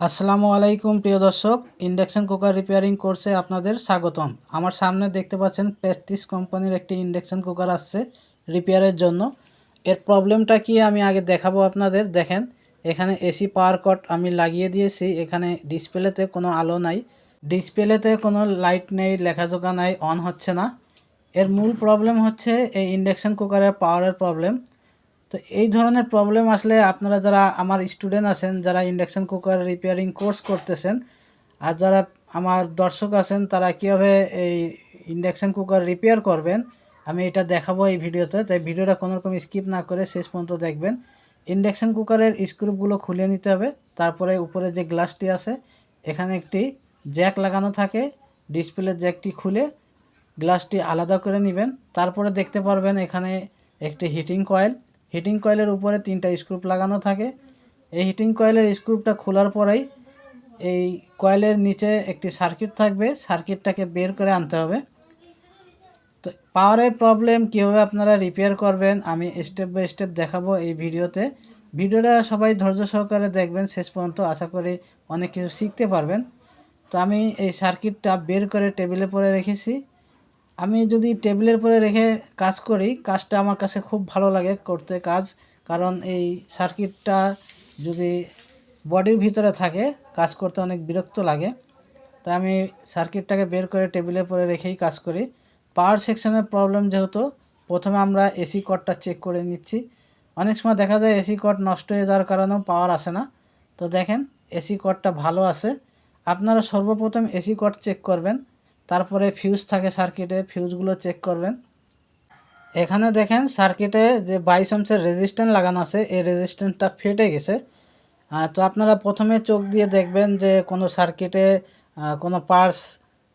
আসসালামু আলাইকুম, প্রিয় দর্শক। ইন্ডাকশন কুকার রিপেয়ারিং কোর্সে আপনাদের স্বাগতম। আমার সামনে দেখতে পাচ্ছেন প্রেস্টিজ কোম্পানির একটি ইন্ডাকশন কুকার আসছে রিপেয়ারের জন্য। এর প্রবলেমটা কি আমি আগে দেখাবো আপনাদের। দেখেন, এখানে এসি পাওয়ার কট আমি লাগিয়ে দিয়েছি। এখানে ডিসপ্লেতে কোনো আলো নাই। ডিসপ্লেতে কোনো লাইট নেই লেখাজোকা নাই, অন হচ্ছে না। এর মূল প্রবলেম হচ্ছে এই ইন্ডাকশন কুকারের পাওয়ারের প্রবলেম। তো এই ধরনের প্রবলেম আসলে আপনারা যারা আমার স্টুডেন্ট আছেন, যারা ইন্ডাকশন কুকার রিপেয়ারিং কোর্স করতেছেন, আর যারা আমার দর্শক আছেন, তারা কীভাবে এই ইন্ডাকশন কুকার রিপেয়ার করবেন, আমি এটা দেখাবো এই ভিডিওতে। তাই ভিডিওটা কোনো রকম স্কিপ না করে শেষ পর্যন্ত দেখবেন। ইন্ডাকশন কুকারের স্ক্রুপগুলো খুলে নিতে হবে। তারপরে উপরে যে গ্লাসটি আছে, এখানে একটি জ্যাক লাগানো থাকে। ডিসপ্লে জ্যাকটি খুলে গ্লাসটি আলাদা করে নেবেন। তারপরে দেখতে পারবেন এখানে একটি হিটিং কয়েল হিটিং কয়েলের উপরে তিনটা স্ক্রুপ লাগানো থাকে। এই হিটিং কয়েলের স্ক্রুপটা খোলার পরেই এই কয়েলের নিচে একটি সার্কিট থাকবে। সার্কিটটাকে বের করে আনতে হবে। তো পাওয়ারের প্রবলেম কীভাবে আপনারা রিপেয়ার করবেন, আমি স্টেপ বাই স্টেপ দেখাবো এই ভিডিওতে। ভিডিওটা সবাই ধৈর্য সহকারে দেখবেন, শেষ পর্যন্ত আশা করি অনেক কিছু শিখতে পারবেন। তো আমি এই সার্কিটটা বের করে টেবিলে পরে রেখেছি। আমি যদি টেবিলের উপরে রেখে কাজ করি, কাজটা আমার কাছে খুব ভালো লাগে করতে কাজ। কারণ এই সার্কিটটা যদি বডির ভিতরে থাকে, কাজ করতে অনেক বিরক্ত লাগে। তাই আমি সার্কিটটাকে বের করে টেবিলের উপরে রেখেই কাজ করি। পাওয়ার সেকশনের প্রবলেম যেহেতু, প্রথমে আমরা এসি কটটা চেক করে নিচ্ছি। অনেক সময় দেখা যায় এসি কট নষ্ট হয়ে যাওয়ার কারণেও পাওয়ার আসে না। তো দেখেন এসি কটটা ভালো আছে। আপনারা সর্বপ্রথম এসি কট চেক করবেন। তারপরে ফিউজ থাকে সার্কিটে ফিউজগুলো চেক করবেন। এখানে দেখেন সার্কিটে যে বাইশ অংশের রেজিস্ট্যান্ট লাগানো আছে, এই রেজিস্ট্যান্টটা ফেটে গেছে। তো আপনারা প্রথমে চোখ দিয়ে দেখবেন যে কোনো সার্কিটে কোনো পার্স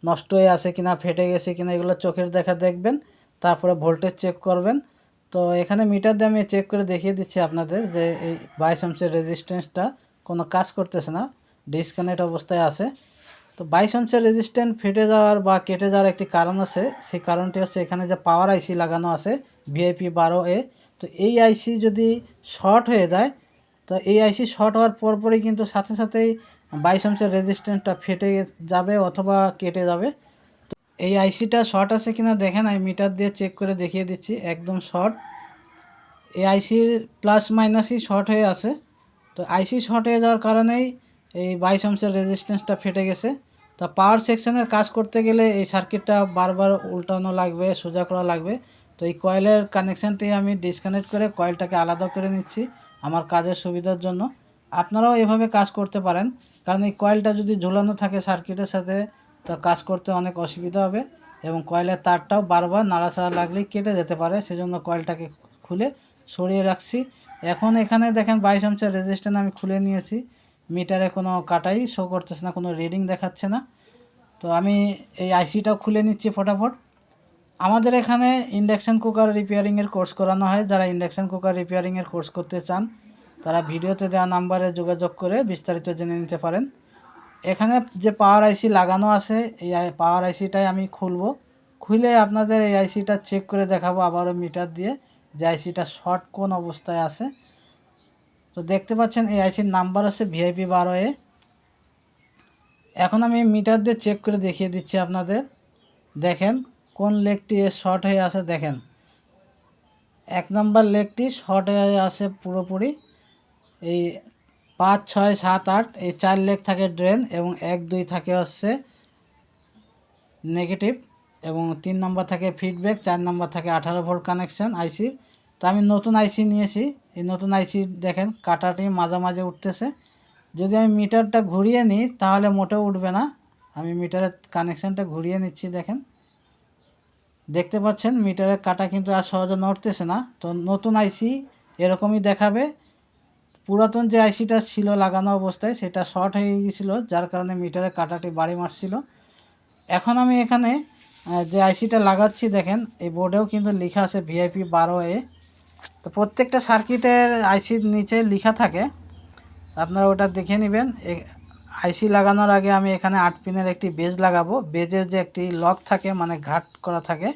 নষ্ট হয়ে আছে কিনা, ফেটে গেছে কিনা, এগুলো চোখের দেখা দেখবেন। তারপরে ভোল্টেজ চেক করবেন। তো এখানে মিটার দিয়ে আমি চেক করে দেখিয়ে দিচ্ছি আপনাদের যে এই বাইশ অংশের রেজিস্ট্যান্সটা কোনো কাজ করতেছে না ডিসকানেক্ট অবস্থায় আছে। তো বাইশ অংশের রেজিস্ট্যান্ট ফেটে যাওয়ার বা কেটে যাওয়ার একটি কারণ আছে। সেই কারণটি হচ্ছে এখানে যে পাওয়ার আইসি লাগানো আছে ভিআইপি বারো এ তো এই আইসি যদি শর্ট হয়ে যায়, তো এই আইসি শর্ট হওয়ার পরপরই কিন্তু সাথে সাথেই বাইশ অংশের রেজিস্ট্যান্সটা ফেটে যাবে অথবা কেটে যাবে। তো এই আইসিটা শর্ট আছে কিনা দেখেন, আমি মিটার দিয়ে চেক করে দেখিয়ে দিচ্ছি, একদম শর্ট এই আইসির প্লাস মাইনাসই শর্ট হয়ে আছে। তো আইসি শর্ট হয়ে যাওয়ার কারণেই এই বাইশ অংশের রেজিস্ট্যান্সটা ফেটে গেছে। তা পাওয়ার সেকশনের কাজ করতে গেলে এই সার্কিটটা বারবার উল্টানো লাগবে, সোজা করা লাগবে। তো এই কয়েলের কানেকশানটি আমি ডিসকানেক্ট করে কয়েলটাকে আলাদা করে নিচ্ছি আমার কাজের সুবিধার জন্য। আপনারাও এভাবে কাজ করতে পারেন, কারণ এই কয়েলটা যদি ঝুলানো থাকে সার্কিটের সাথে, তো কাজ করতে অনেক অসুবিধা হবে এবং কয়েলের তারটাও বারবার নাড়াচাড়া লাগলেই কেটে যেতে পারে, সেজন্য কয়েলটাকে খুলে সরিয়ে রাখছি। এখন এখানে দেখেন বাইশ অংশের রেজিস্ট্যান্ট আমি খুলে নিয়েছি। মিটারে কোনো কাটাই শো করতেছে না, কোনো রিডিং দেখাচ্ছে না। তো আমি এই আইসিটাও খুলে নিচ্ছি ফটাফট। আমাদের এখানে ইন্ডাকশান কুকার রিপেয়ারিংয়ের কোর্স করানো হয়। যারা ইন্ডাকশান কুকার রিপেয়ারিংয়ের কোর্স করতে চান, তারা ভিডিওতে দেওয়া নাম্বারে যোগাযোগ করে বিস্তারিত জেনে নিতে পারেন। এখানে যে পাওয়ার আইসি লাগানো আছে, এই পাওয়ার আইসিটাই আমি খুলবো। খুলে আপনাদের এই আইসিটা চেক করে দেখাবো আবারও মিটার দিয়ে যে আইসিটা শর্ট কোন অবস্থায় আছে। তো দেখতে পাচ্ছেন এই আইসির নাম্বার আছে ভিআইপি বারো এ। এখন আমি মিটার দিয়ে চেক করে দেখিয়ে দিচ্ছি আপনাদের। দেখেন, কোন লেগটি শর্ট হয়ে আছে দেখেন। এক নম্বর লেগটি শর্ট হয়ে আছে পুরোপুরি। এই পাঁচ, ছয়, সাত, আট, এই চার লেগ থাকে ড্রেন এবং এক, দুই থাকে হচ্ছে নেগেটিভ এবং তিন নম্বর থাকে ফিডব্যাক, চার নম্বর থাকে আঠারো ভোল্ট কানেকশান আইসির। তো আমি নতুন আইসি নিয়েছি। এই নতুন আইসি দেখেন, কাটাটি মাঝামাঝি উঠতেছে। যদি আমি মিটারটা ঘুরিয়ে নিই, তাহলে মোটেও উঠবে না। আমি মিটারের কানেকশানটা ঘুরিয়ে নিচ্ছি, দেখেন। দেখতে পাচ্ছেন, মিটারের কাটা কিন্তু আর সহজে নড়তেছে না। তো নতুন আইসি এরকমই দেখাবে। পুরাতন যে আইসিটা ছিল লাগানো অবস্থায়, সেটা শর্ট হয়ে গিয়েছিল, যার কারণে মিটারের কাটাটি বাড়ি মারছিল। এখন আমি এখানে যে আইসিটা লাগাচ্ছি, দেখেন, এই বোর্ডেও কিন্তু লেখা আছে ভিআইপি বারো এ তো প্রত্যেকটা সার্কিটের আইসির নিচে লেখা থাকে। আপনারা ওটা দেখে নেবেন। আইসি লাগানোর আগে আমি এখানে আট পিনের একটি বেজ লাগাবো। বেজের যে একটি লক থাকে মানে ঘাট করা থাকে,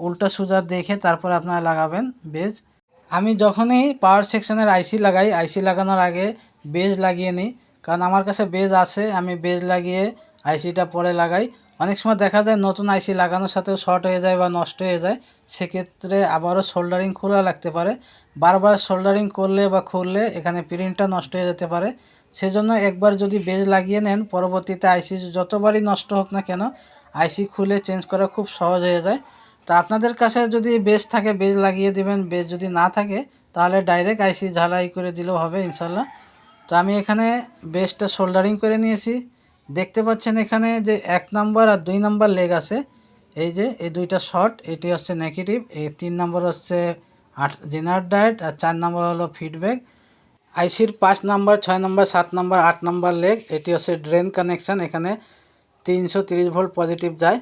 উল্টা সুজা দেখে তারপর আপনারা লাগাবেন বেজ। আমি যখনই পাওয়ার সেকশনের আইসি লাগাই আইসি লাগানোর আগে বেজ লাগিয়ে নিই। কারণ আমার কাছে বেজ আছে, আমি বেজ লাগিয়ে আইসিটা পরে লাগাই। অনেক সময় দেখা যায় নতুন আইসি লাগানোর সাথেও শর্ট হয়ে যায় বা নষ্ট হয়ে যায়, সেক্ষেত্রে আবারও সোল্ডারিং খোলা লাগতে পারে। বারবার সোল্ডারিং করলে বা খুললে এখানে প্রিন্টটা নষ্ট হয়ে যেতে পারে। সেজন্য একবার যদি বেজ লাগিয়ে নেন, পরবর্তীতে আইসি যতবারই নষ্ট হোক না কেন আইসি খুলে চেঞ্জ করা খুব সহজ হয়ে যায়। তো আপনাদের কাছে যদি বেজ থাকে বেজ লাগিয়ে দিবেন বেজ যদি না থাকে, তাহলে ডাইরেক্ট আইসি ঝালাই করে দিলেও হবে ইনশাল্লাহ। তো আমি এখানে বেজটা সোল্ডারিং করে নিয়েছি। দেখতে পাচ্ছেন এখানে যে এক নাম্বার আর দুই নাম্বার লেগ আছে। এই যে, এই দুইটা শর্ট এটি হচ্ছে নেগেটিভ এই তিন নম্বর হচ্ছে আট জেনার ডায়েট আর চার নম্বর হলো ফিডব্যাক আইসির পাঁচ নাম্বার, ছয় নাম্বার, সাত নাম্বার, আট নাম্বার লেগ এটি হচ্ছে ড্রেন কানেকশান এখানে তিনশো তিরিশ ভোল্ট পজিটিভ যায়।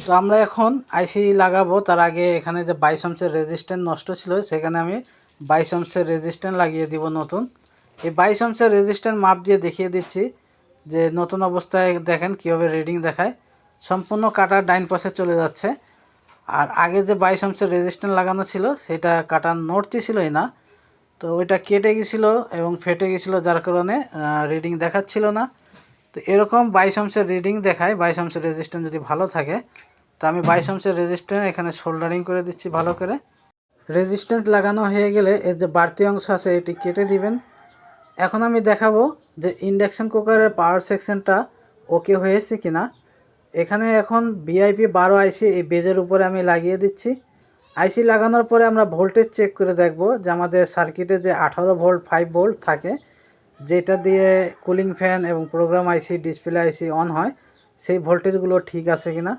তো আমরা এখন আইসি লাগাবো, তার আগে এখানে যে বাইশ অংশের রেজিস্ট্যান্ট নষ্ট ছিল, সেখানে আমি বাইশ অংশের রেজিস্ট্যান্ট লাগিয়ে দিব নতুন। এই বাইশ অংশের রেজিস্ট্যান্ট মাপ দিয়ে দেখিয়ে দিচ্ছি। যে নতুন অবস্থায় দেখেন কীভাবে রিডিং দেখায়। সম্পূর্ণ কাটার ডাইন পাশে চলে যাচ্ছে। আর আগে যে বাইশ অংশের রেজিস্ট্যান্ট লাগানো ছিল, সেটা কাটার নড়তি ছিলই না। তো ওইটা কেটে গেছিল এবং ফেটে গেছিল, যার কারণে রিডিং দেখাচ্ছিল না। তো এরকম বাইশ অংশের রিডিং দেখায়, বাইশ অংশের রেজিস্ট্যান্ট যদি ভালো থাকে, তো আমি বাইশ অংশের রেজিস্ট্যান্ট এখানে শোল্ডারিং করে দিচ্ছি ভালো করে। রেজিস্ট্যান্স লাগানো হয়ে গেলে এর যে বাড়তি অংশ আছে, এটি কেটে দিবেন। এখন আমি দেখাবো যে ইন্ডাকশান কুকারের পাওয়ার সেকশনটা ওকে হয়েছে কিনা। এখানে এখন ভিআইপি বারো আইসি এই বেজের উপরে আমি লাগিয়ে দিচ্ছি। আইসি লাগানোর পরে আমরা ভোল্টেজ চেক করে দেখব যে আমাদের সার্কিটে যে আঠারো ভোল্ট ফাইভ ভোল্ট থাকে, যেটা দিয়ে কুলিং ফ্যান এবং program IC display IC on হয়, সেই ভোল্টেজগুলো ঠিক আছে কিনা।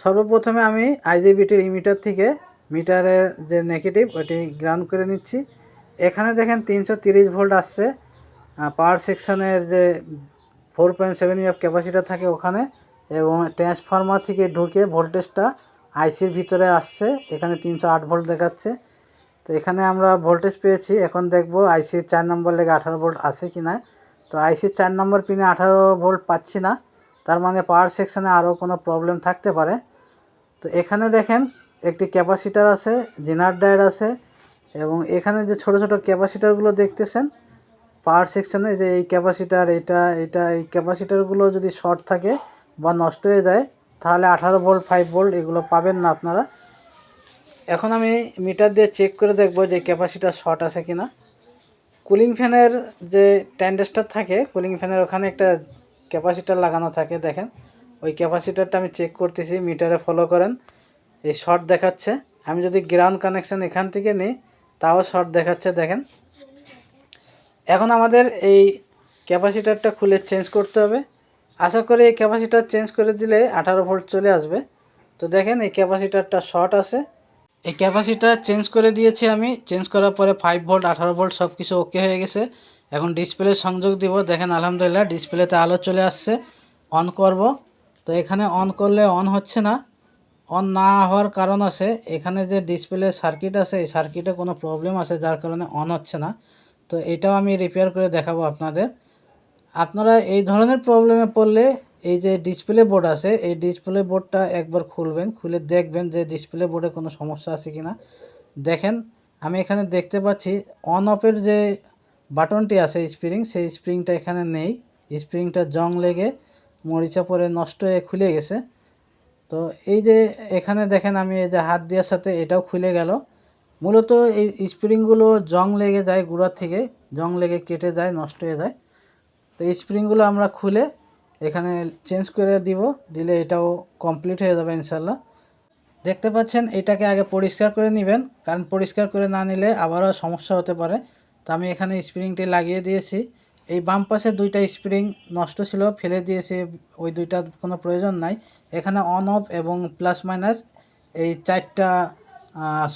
সর্বপ্রথমে আমি আইজিবিটির ইমিটার থেকে মিটারের যে নেগেটিভ ওটি গ্রাউন্ড করে নিচ্ছি। এখানে দেখেন তিনশো ভোল্ট আসছে। পাওয়ার সেকশনের যে four point seven EF capacitor থাকে ওখানে এবং ট্রান্সফর্মার থেকে ঢুকে ভোল্টেজটা আইসির ভিতরে আসছে, এখানে তিনশো আট ভোল্ট দেখাচ্ছে। তো এখানে আমরা ভোল্টেজ পেয়েছি, এখন দেখব আইসির চার নম্বর লেগে আঠারো ভোল্ট আছে কি না তো আইসির চার নম্বর পিনে আঠারো ভোল্ট পাচ্ছি না, তার মানে পাওয়ার সেকশনে আরও কোনো প্রবলেম থাকতে পারে। তো এখানে দেখেন একটি ক্যাপাসিটার আছে জেনার ডায়ার আছে, এবং এখানে যে ছোট ছোট ক্যাপাসিটারগুলো দেখতেছেন পাওয়ার সেকশানে যে এই ক্যাপাসিটার এটা এটা, এই ক্যাপাসিটারগুলো যদি শর্ট থাকে বা নষ্ট হয়ে যায়, তাহলে আঠারো ভোল্ট ফাইভ ভোল্ট এগুলো পাবেন না আপনারা। এখন আমি মিটার দিয়ে চেক করে দেখব যে ক্যাপাসিটার শর্ট আছে কি না কুলিং ফ্যানের যে ট্যান্ডেস্টার থাকে কুলিং ফ্যানের ওখানে একটা ক্যাপাসিটার লাগানো থাকে, দেখেন। ওই ক্যাপাসিটারটা আমি চেক করতেছি মিটারে ফলো করেন। এই শর্ট দেখাচ্ছে। আমি যদি গ্রাউন্ড কানেকশান এখান থেকে নিই, তাও শর্ট দেখাচ্ছে, দেখেন। এখন আমাদের এই ক্যাপাসিটারটা খুলে চেঞ্জ করতে হবে। আশা করি এই ক্যাপাসিটার চেঞ্জ করে দিলে আঠারো ভোল্ট চলে আসবে। তো দেখেন এই ক্যাপাসিটারটা শর্ট আছে। এই ক্যাপাসিটার চেঞ্জ করে দিয়েছি আমি। চেঞ্জ করার পরে ফাইভ ভোল্ট, আঠারো ভোল্ট সব কিছু ওকে হয়ে গেছে। এখন ডিসপ্লে সংযোগ দিব। দেখেন আলহামদুলিল্লাহ ডিসপ্লেতে আলো চলে আসছে। অন করব। তো এখানে অন করলে অন হচ্ছে না। অন না হওয়ার কারণ আছে, এখানে যে ডিসপ্লে সার্কিট আছে, এই সার্কিটে কোনো প্রবলেম আছে, যার কারণে অন হচ্ছে না। তো এটাও আমি রিপেয়ার করে দেখাবো আপনাদের। আপনারা এই ধরনের প্রবলেমে পড়লে এই যে ডিসপ্লে বোর্ড আছে, এই ডিসপ্লে বোর্ডটা একবার খুলবেন, খুলে দেখবেন যে ডিসপ্লে বোর্ডে কোনো সমস্যা আছে কি না দেখেন, আমি এখানে দেখতে পাচ্ছি অন অফের যে বাটনটি আছে স্প্রিং সেই স্প্রিংটা এখানে নেই। স্প্রিংটা জং লেগে মরিচা পরে নষ্ট হয়ে খুলে গেছে। তো এই যে এখানে দেখেন আমি এই যে হাত দেওয়ার সাথে এটাও খুলে গেল। মূলত এই স্প্রিংগুলো জং লেগে যায় গুঁড়ার থেকে, জং লেগে কেটে যায়, নষ্ট হয়ে যায়। তো এই স্প্রিংগুলো আমরা খুলে এখানে চেঞ্জ করে দিব, দিলে এটাও কমপ্লিট হয়ে যাবে ইনশাল্লাহ দেখতে পাচ্ছেন, এটাকে আগে পরিষ্কার করে নেবেন, কারণ পরিষ্কার করে না নিলে আবারও সমস্যা হতে পারে। তো আমি এখানে স্প্রিংটি লাগিয়ে দিয়েছি। এই বাম পাশে দুইটা স্প্রিং নষ্ট ছিল, ফেলে দিয়েছি, ওই দুইটা কোনো প্রয়োজন নাই। এখানে অন, অফ এবং প্লাস, মাইনাস এই চারটা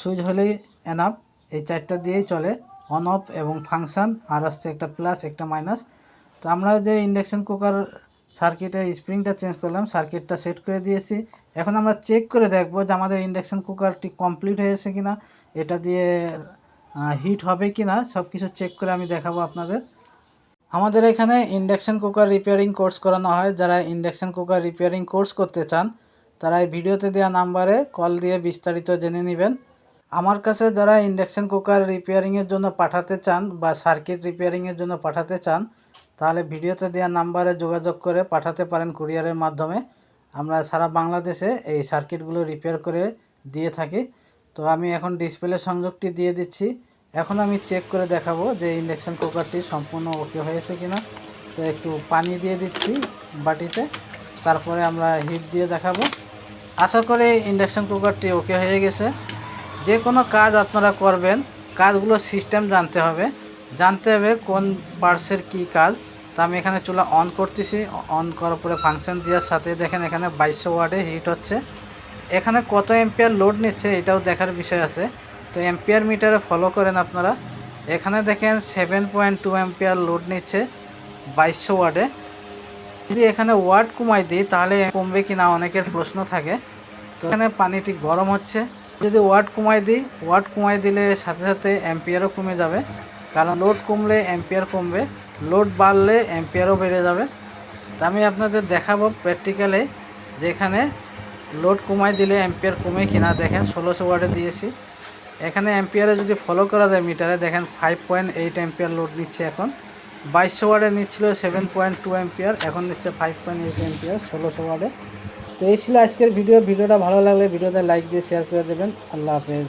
সুইচ হলেই এনাফ এই চারটা দিয়েই চলে। অন অফ এবং ফাংশান আর আসছে একটা প্লাস একটা মাইনাস তো আমরা যে ইন্ডাকশান কুকার সার্কিটের স্প্রিংটা চেঞ্জ করলাম সার্কিটটা সেট করে দিয়েছি। এখন আমরা চেক করে দেখব যে আমাদের ইন্ডাকশান কুকারটি কমপ্লিট হয়েছে কিনা, এটা দিয়ে হিট হবে কি না সব কিছু চেক করে আমি দেখাবো আপনাদের। আমাদের এখানে ইন্ডাকশান কুকার রিপেয়ারিং কোর্স করানো হয়। যারা ইন্ডাকশান কুকার রিপেয়ারিং কোর্স করতে চান, তারা এই ভিডিওতে দেওয়া নাম্বারে কল দিয়ে বিস্তারিত জেনে নেবেন। আমার কাছে যারা ইন্ডাকশান কুকার রিপেয়ারিংয়ের জন্য পাঠাতে চান বা সার্কিট রিপেয়ারিংয়ের জন্য পাঠাতে চান, তাহলে ভিডিওতে দেওয়া নাম্বারে যোগাযোগ করে পাঠাতে পারেন কুরিয়ারের মাধ্যমে। আমরা সারা বাংলাদেশে এই সার্কিটগুলো রিপেয়ার করে দিয়ে থাকি। তো আমি এখন ডিসপ্লে সংযোগটি দিয়ে দিচ্ছি। এখন আমি চেক করে দেখাবো যে ইন্ডাকশান কুকারটি সম্পূর্ণ ওকে হয়েছে কিনা। তো একটু পানি দিয়ে দিচ্ছি বাটিতে, তারপরে আমরা হিট দিয়ে দেখাবো। আশা করি ইন্ডাকশান কুকারটি ওকে হয়ে গেছে। যে কোনো কাজ আপনারা করবেন, কাজগুলো সিস্টেম জানতে হবে। জানতে হবে কোন পার্টসের কি কাজ। তা আমি এখানে চুলা অন করতেছি। অন করার পরে ফাংশন দেওয়ার সাথে দেখেন এখানে বাইশশো ওয়ার্ডে হিট হচ্ছে। এখানে কত এম্পিয়ার লোড নিচ্ছে এটাও দেখার বিষয় আছে। তো এম্পিয়ার মিটারে ফলো করেন আপনারা। এখানে দেখেন seven point two ampere load নিচ্ছে বাইশশো ওয়ার্ডে যদি এখানে ওয়ার্ড কমাই দিই, তাহলে কমবে কি না অনেকের প্রশ্ন থাকে। তো এখানে পানিটি গরম হচ্ছে। যদি ওয়াট কমাই দিই, ওয়াট কমাই দিলে সাথে সাথে অ্যাম্পিয়ারও কমে যাবে। কারণ লোড কমলে অ্যাম্পিয়ার কমবে লোড বাড়লে অ্যাম্পিয়ারও বেড়ে যাবে। তা আমি আপনাদের দেখাবো প্র্যাকটিক্যালে যেখানে লোড কমাই দিলে অ্যাম্পিয়ার কমে কিনা। দেখেন ষোলোশো ওয়াটে দিয়েছি। এখানে অ্যাম্পিয়ারে যদি ফলো করা যায় মিটারে, দেখেন five point eight ampere load নিচ্ছে এখন। বাইশশো ওয়ার্ডে নিচ্ছিল সেভেন পয়েন্ট টু অ্যাম্পিয়ার এখন নিচ্ছে ফাইভ পয়েন্ট এইট অ্যাম্পিয়ার ষোলোশো ওয়ার্ডে তো এই ছিল আজকের ভিডিও। ভিডিওটা ভালো লাগলে ভিডিওতে লাইক দিয়ে শেয়ার করে দেবেন। আল্লাহ হাফেজ।